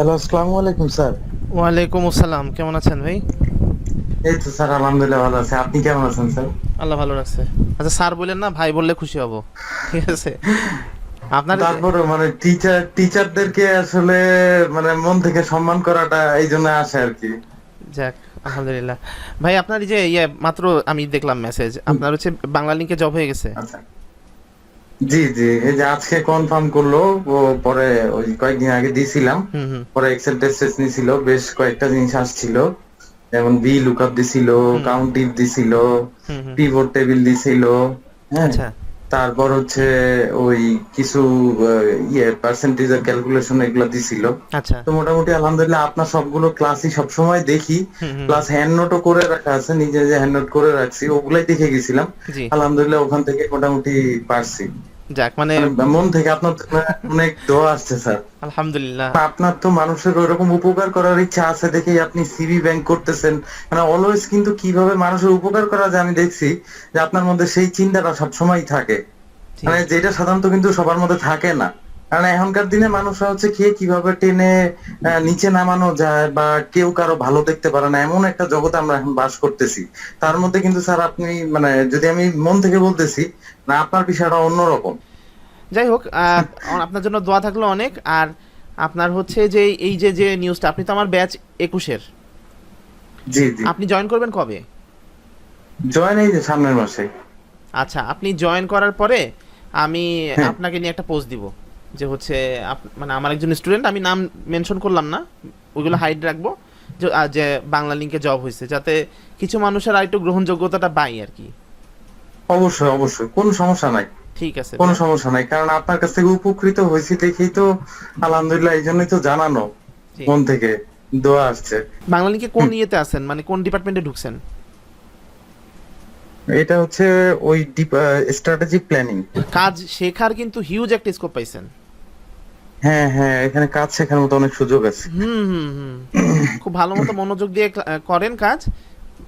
Hello আসসালামু আলাইকুম sir. ওয়ালাইকুম আসসালাম কেমন আছেন ভাই? এই তো স্যার আলহামদুলিল্লাহ ভালো আছে। আপনি কেমন আছেন স্যার? আল্লাহ ভালো রাখছে। আচ্ছা স্যার বললেন না ভাই বললে খুশি হব। ঠিক আছে? আপনার তারপরে মানে টিচার টিচারদেরকে আসলে মানে মন থেকে সম্মান করাটা এই জন্য আসে আর কি। যাক আলহামদুলিল্লাহ। ভাই আপনার যে ইয়ে মাত্র আমি দেখলাম মেসেজ আপনার হচ্ছে বাংলা লিঙ্কে জব হয়ে গেছে। আচ্ছা। জি জি এই যে আজকে কনফার্ম করল ও পরে ওই কয়েকদিন আগে দিছিলাম। পরে এক্সেল টেস্ট নিছিল বেশ কয়েকটা জিনিস আসছিল। যেমন বি লুকআপ দিছিল কাউন্ট ইফ দিছিল পিভট টেবিল দিছিল হ্যাঁ। আচ্ছা। তারপর হচ্ছে ওই কিছু ইয়ে পার্সেন্টেজের ক্যালকুলেশন এগুলো দিছিল। আচ্ছা। তো মোটামুটি আলহামদুলিল্লাহ আপনার সবগুলো ক্লাসই সবসময় দেখি। প্লাস হ্যান্ড নোটও করে রাখা আছে নিজে যে হ্যান্ড নোট করে রাখছি ওগুলাই দেখে গেছিলাম। আলহামদুলিল্লাহ ওখান থেকে মোটামুটি পারছি। যাক মানে মানে মন থেকে আপনার তো অনেক দোয়া আসছে স্যার। আলহামদুলিল্লাহ। আপনার তো মানুষের ওইরকম উপকার করার ইচ্ছা আছে দেখেই আপনি সিভি ব্যাংক করতেছেন। মানে অলওয়েজ কিন্তু কীভাবে মানুষের উপকার করা যায় আমি দেখছি যে আপনার মধ্যে সেই চিন্তাটা সবসময় থাকে। মানে যেটা সাধারণত কিন্তু সবার মধ্যে থাকে না। কারণ এখনকার দিনে মানুষরা হচ্ছে কে কীভাবে টেনে নিচে নামানো যায় বা কেউ কারও ভালো দেখতে পারে না এমন একটা জগতে আমরা এখন বাস করতেছি। তার মধ্যে কিন্তু স্যার আপনি মানে যদি আমি মন থেকে বলতেছি না আপনার বিষয়টা অন্যরকম। যাই হোক আপনার জন্য দোয়া থাকল অনেক আর আপনার হচ্ছে যে এই যে যে নিউজটা আপনি তো আমার ব্যাচ একুশের। জি জি। আপনি জয়েন করবেন কবে? জয়েন এই যে সামনের মাসে। আচ্ছা আপনি জয়েন করার পরে আমি হ্যাঁ। আপনাকে নিয়ে একটা পোস্ট দিব। যে হচ্ছে মানে আমার একজন স্টুডেন্ট আমি নাম মেনশন করলাম না ওইগুলো হাইড রাখব যে যে বাংলা লিঙ্কে জব হয়েছে যাতে কিছু মানুষের আর একটু গ্রহণযোগ্যতাটা পাই আর কি। অবশ্যই অবশ্যই কোনো সমস্যা নাই। ঠিক আছে কোনো সমস্যা নাই কারণ আপনার কাছ থেকে উপকৃত হয়েছি দেখেই তো আলহামদুলিল্লাহ এই জন্যই তো জানানো। মন থেকে দোয়া আসছে। বাংলা লিঙ্কে কোন ইয়েতে আছেন? মানে কোন ডিপার্টমেন্টে ঢুকছেন? এটা হচ্ছে ওই স্ট্র্যাটেজিক প্ল্যানিং কাজ শেখার কিন্তু হিউজ একটা স্কোপ পাইছেন। হ্যাঁ হ্যাঁ এখানে কাজ শেখার মতো অনেক সুযোগ আছে। হুম হুম হুম। খুব ভালো মতো মনোযোগ দিয়ে করেন কাজ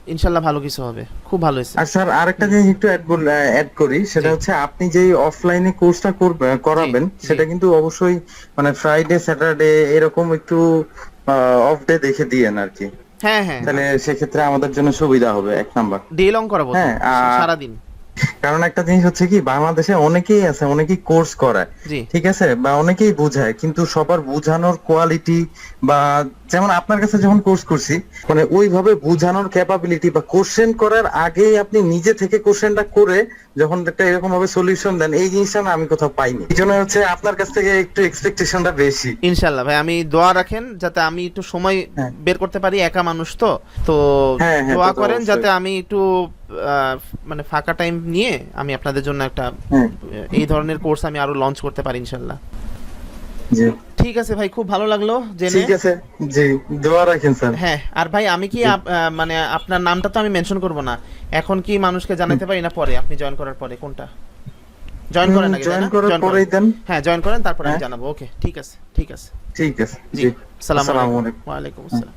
ইনশাল্লাহ ভালো কিছু হবে। খুব ভালো হয়েছে। আর স্যার আরেকটা জিনিস একটু অ্যাড করি সেটা হচ্ছে আপনি যে অফলাইনে কোর্সটা করবেন করাবেন সেটা কিন্তু অবশ্যই মানে ফ্রাইডে স্যাটারডে এরকম একটু অফ ডে দেখে দিয়েন আর কি। হ্যাঁ হ্যাঁ। তাহলে সেক্ষেত্রে আমাদের জন্য সুবিধা হবে এক নাম্বার। ডে লং করাবো হ্যাঁ, সারাদিন? কারণ একটা জিনিস হচ্ছে কি বাংলাদেশে অনেকেই আছে অনেকেই কোর্স করায় ঠিক আছে? বা অনেকেই বোঝায় কিন্তু সবার বোঝানোর কোয়ালিটি বা যেমন আপনার কাছে যখন কোর্স করছি মানে ওইভাবে বুঝানোর ক্যাপাবিলিটি বা কোশ্চেন করার আগেই আপনি নিজে থেকে কোশ্চেনটা করে যখন একটা এরকম ভাবে সলিউশন দেন এই জিনিসটা না আমি কোথাও পাইনি। এই জন্য হচ্ছে আপনার কাছ থেকে একটু এক্সপেকটেশনটা বেশি। ইনশাল্লাহ ভাই আমি দোয়া রাখেন যাতে আমি একটু সময় হ্যাঁ। বের করতে পারি একা মানুষ তো। তো হ্যাঁ, হ্যাঁ, দোয়া করেন যাতে আমি একটু মানে ফাঁকা টাইম নিয়ে আমি আপনাদের জন্য একটা এই ধরনের কোর্স আমি আরও লঞ্চ করতে পারি ইনশাল্লাহ জি। ঠিক আছে ভাই খুব ভালো লাগল জেনে। ঠিক আছে। জি দোয়া রাখেন স্যার। হ্যাঁ আর ভাই আমি কি মানে আপনার নামটা তো আমি মেনশন করব না। এখন কি মানুষকে জানাতে পারি না পরে? আপনি জয়েন করার পরে কোনটা? জয়েন করেন আগে জয়েন করার পরেই দেন। হ্যাঁ জয়েন করেন তারপরে আমি হ্যাঁ। জানাব। ওকে ঠিক আছে ঠিক আছে। ঠিক আছে জি জি। সালাম আসসালামু আলাইকুম আলাইকুম। ওয়ালাইকুম আসসালাম।